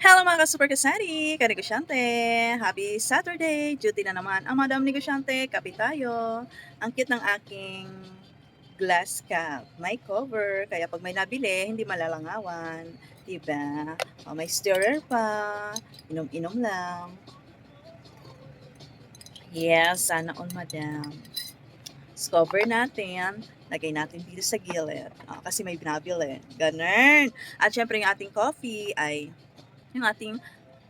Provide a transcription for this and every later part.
Hello mga ka-super kasari, ka-negosyante. Happy Saturday! Duty na naman ang Madam Negosyante. Kapi tayo. Ang cute ng aking glass cup. May cover, kaya pag may nabili, hindi malalangawan. Diba? O, may stirrer pa. Inom-inom lang. Yes, sana all madam. Cover natin. Lagay natin dito sa gilid. Ah, kasi may binabili. Ganun. At syempre yung ating coffee ay yung ating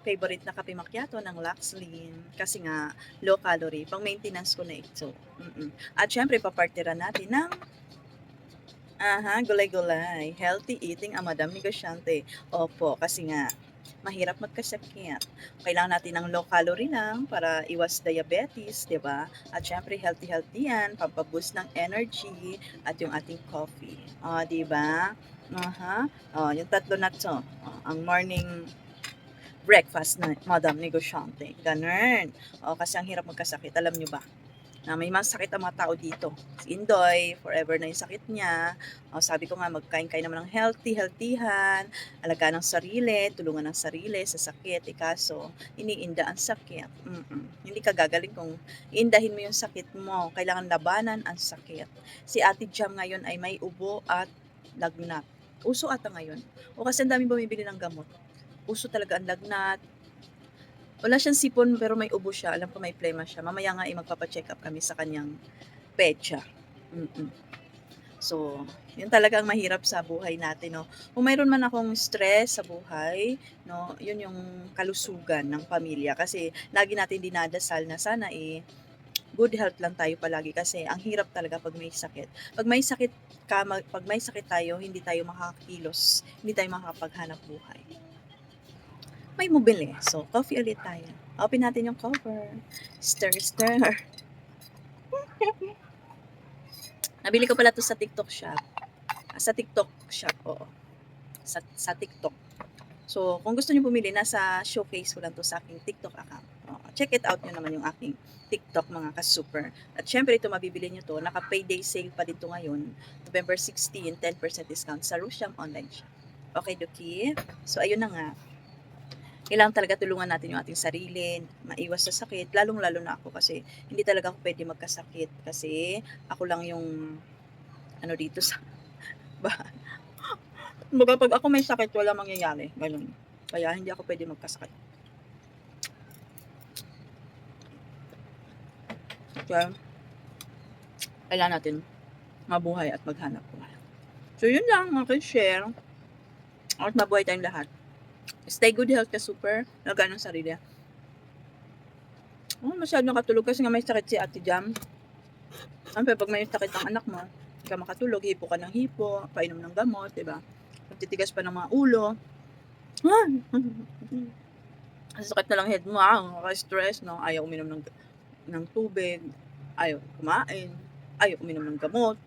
favorite na kape macchiato ng Luxlin kasi nga low calorie pang maintenance ko na ito. Mm-mm. At syempre papartiran natin ng aha, gulay-gulay. Healthy eating ang Madam Negosyante. Opo, kasi nga mahirap magkasakit. Kailangan natin ng low calorie lang para iwas diabetes, 'di ba? At syempre healthy-healthy 'yan, pampaboost ng energy at yung ating coffee. Oh, 'di ba? Aha. Oh, yung tatlo na 'to. Oh, ang morning breakfast na Madam Negosyante. Ganun. O, kasi ang hirap magkasakit. Alam nyo ba? Na may mga sakit ang mga tao dito. Si Indoy, forever na yung sakit niya. O, sabi ko nga, magkain-kain naman ng healthy, healthyhan, alaga ng sarili, tulungan ng sarili sa sakit. E kaso, iniinda ang sakit. Mm-mm. Hindi ka gagaling kung indahin mo yung sakit mo. Kailangan labanan ang sakit. Si Ate Jam ngayon ay may ubo at lagnat. Uso ata ngayon. O kasi ang daming bumibili ng gamot uso talaga ang lagnat. Wala siyang sipon pero may ubo siya. Alam ko may plema siya. Mamaya nga ay magpapacheck up kami sa kanyang pecha. Mm-mm. So, yun talaga ang mahirap sa buhay natin, no. Kung mayroon man akong stress sa buhay, no, yun yung kalusugan ng pamilya kasi lagi natin dinadasal na sana eh good health lang tayo palagi kasi ang hirap talaga pag may sakit. Pag may sakit ka, mag- pag may sakit tayo, hindi tayo makakakilos, hindi tayo makakapaghanap buhay may mobile. So, coffee ulit tayo. Open natin yung cover. Stir, stir. Nabili ko pala to sa TikTok shop. Ah, Sa TikTok shop, oo. Sa, sa TikTok. So, kung gusto niyo bumili, nasa showcase ko lang to sa aking TikTok account. Oo, check it out nyo naman yung aking TikTok mga ka-super. At syempre ito mabibili nyo to. Naka-payday sale pa dito ngayon. November 16, 10% discount sa Rusham Online Shop. Okay, Doki? So, ayun na nga kailangan talaga tulungan natin yung ating sarili, maiwas sa sakit, lalong-lalo na ako kasi hindi talaga ako pwede magkasakit kasi ako lang yung ano dito sa bahay. Baga pag ako may sakit, wala mangyayari. Ganun. Kaya hindi ako pwede magkasakit. Kaya, kailangan natin mabuhay at maghanap buhay. So, yun lang, aking share. At mabuhay tayong lahat. Stay good health ka super. Lagaan ng sarili. Oh, masyado nakatulog kasi nga may sakit si Ate Jam. Siyempre, pag may sakit ang anak mo, hindi ka makatulog, hipo ka ng hipo, painom ng gamot, di ba? Pagtitigas pa ng mga ulo. Ah! Ang sakit na lang head mo, ah, stress no? Ayaw uminom ng, ng tubig, ayaw kumain, ayaw uminom ng gamot.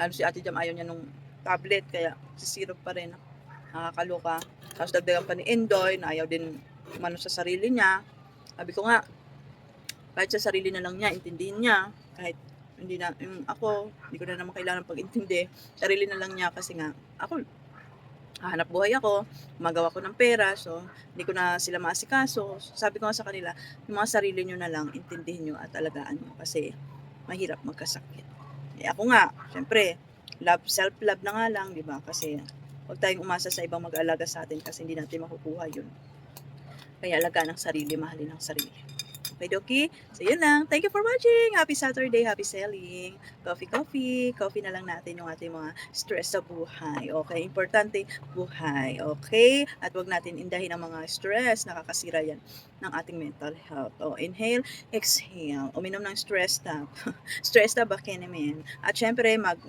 Lalo si Ate Jam, ayaw niya nung tablet, kaya sisirop pa rin. Nakakaloka. Tapos dagdagan pa ni Endoy, na ayaw din umano sa sarili niya. Sabi ko nga, kahit sa sarili na lang niya, intindihin niya. Kahit hindi na, yung ako, hindi ko na naman kailangan pag-intindi. Sarili na lang niya kasi nga, ako, hahanap buhay ako, magawa ko ng pera, so hindi ko na sila maasikaso. Sabi ko nga sa kanila, yung mga sarili nyo na lang, intindihin nyo at alagaan nyo kasi mahirap magkasakit. Eh ako nga, syempre, love, self-love na nga lang, di ba? Kasi huwag tayong umasa sa ibang mag-alaga sa atin kasi hindi natin makukuha yun. Kaya alagaan ng sarili, mahalin ng sarili. Okay, Doki? So, yun lang. Thank you for watching. Happy Saturday. Happy selling. Coffee, coffee. Coffee na lang natin yung ating mga stress sa buhay. Okay? Importante, buhay. Okay? At wag natin indahin ang mga stress. Nakakasira yan ng ating mental health. O, inhale, exhale. Uminom ng stress tab. stress tab, Bakenemin. At syempre, mag,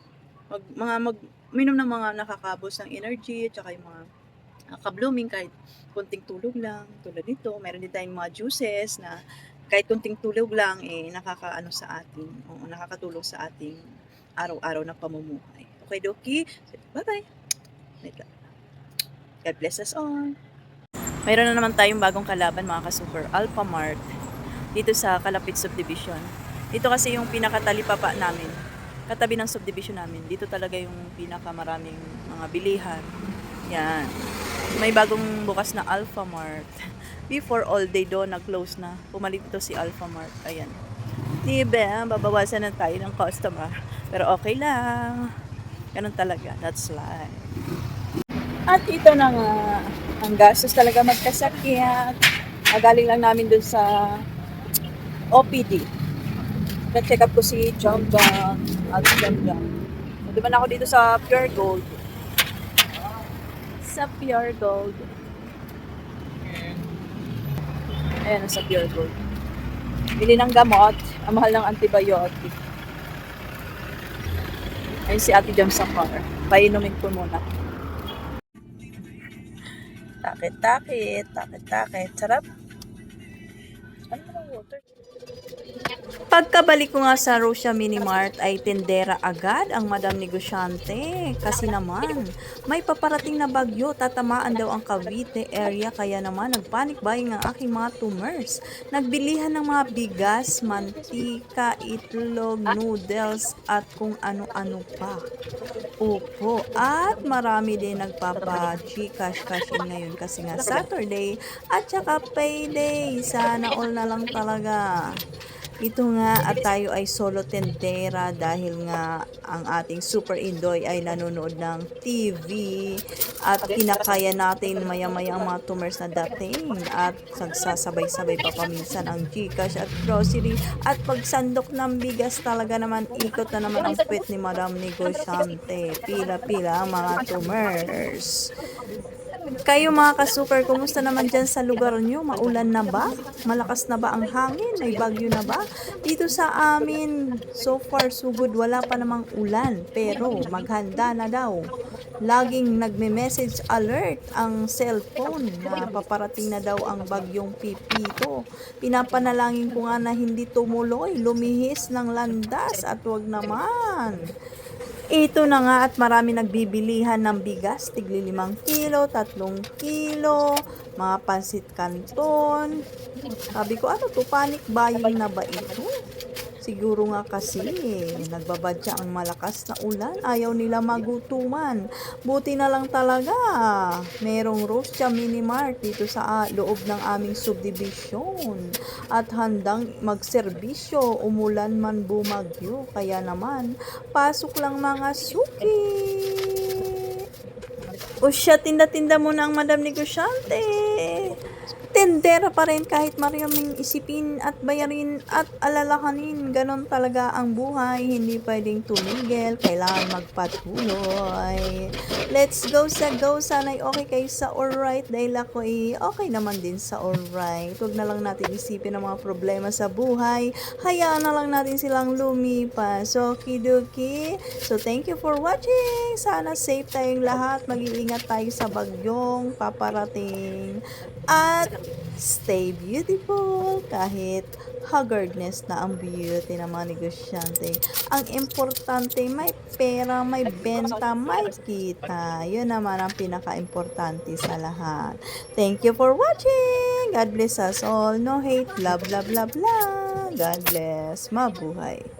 mag, mga mag, uminom ng mga nakakabos ng energy, tsaka yung mga nakaka-blooming kahit kunting tulog lang, tulad nito. Meron din tayong mga juices na kahit kunting tulog lang, eh, nakakaano sa atin, o nakakatulong sa ating araw-araw na pamumuhay. Okay, Doki? Bye-bye. God bless us all. Mayroon na naman tayong bagong kalaban, mga ka-super. Alpha Mart. Dito sa Kalapit Subdivision. Dito kasi yung pinakatalipapa namin. Katabi ng subdivision namin. Dito talaga yung pinakamaraming mga bilihan. Yan. May bagong bukas na Alpha Mart. Before all day doon, nag-close na. Pumalit ito si Alpha Mart. Ayan. Diba, babawasan na tayo ng customer. Pero okay lang. Ganun talaga. That's life. At ito na nga, ang gastos talaga magkasakit. Ah, Galing lang namin dun sa OPD. Na-check up ko si Jom Jom at Jom. So, diba na ako dito sa Pure Gold. Sa Pure Gold. Ayan, sa Pure Gold. Bili ng gamot, ang mahal ng antibiotic. Ayun si Ate Jom sa car. Painumin ko muna. Takit-takit, takit-takit. Sarap. Ano water? Pagkabalik ko nga sa Rosia Mini Mart ay tendera agad ang madam negosyante. Kasi naman, may paparating na bagyo, tatamaan daw ang Cavite area kaya naman nagpanic buying ang aking mga tumors. Nagbilihan ng mga bigas, mantika, itlog, noodles at kung ano-ano pa. Opo, at marami din nagpapa-Gcash cash in ngayon kasi nga Saturday at saka payday. Sana all na lang talaga. Ito nga at tayo ay solo tendera dahil nga ang ating Super Indoy ay nanonood ng TV at kinakaya natin maya-maya ang mga tumors na dating at nagsasabay-sabay pa paminsan ang Gcash at grocery at pagsandok ng bigas talaga naman ikot na naman ang pwet ni Madam Negosyante. Pila-pila ang mga tumors. Kayo mga ka-super, kumusta naman dyan sa lugar nyo? Maulan na ba? Malakas na ba ang hangin? May bagyo na ba? Dito sa amin, so far so good, wala pa namang ulan. Pero maghanda na daw. Laging nagme-message alert ang cellphone na paparating na daw ang bagyong pipito. Pinapanalangin ko nga na hindi tumuloy, lumihis ng landas at wag naman. Ito na nga at marami nagbibilihan ng bigas, tigli limang kilo, tatlong kilo, mga pansit kanton. Sabi ko, ano to, panic buying na ba ito? Siguro nga kasi, nagbabadya ang malakas na ulan, ayaw nila magutuman. Buti na lang talaga, merong Rosia Mini Mart dito sa ah, loob ng aming subdivision. At handang magserbisyo, umulan man bumagyo. Kaya naman, pasok lang mga suki. O siya, tinda-tinda mo na ang madam negosyante. Tendera pa rin kahit maraming isipin at bayarin at alalahanin. Ganon talaga ang buhay. Hindi pwedeng tumigil. Kailangan magpatuloy. Let's go sa go. Sana'y okay kayo sa alright dahil ako ay okay naman din sa alright. Huwag na lang natin isipin ang mga problema sa buhay. Hayaan na lang natin silang lumipas. Okidoki. So, thank you for watching. Sana safe tayong lahat. Mag-iingat tayo sa bagyong paparating. At stay beautiful kahit haggardness na ang beauty ng mga negosyante. Ang importante, may pera, may benta, may kita. Yun naman ang pinaka-importante sa lahat. Thank you for watching. God bless us all. No hate. Love, love, love, love. God bless. Mabuhay.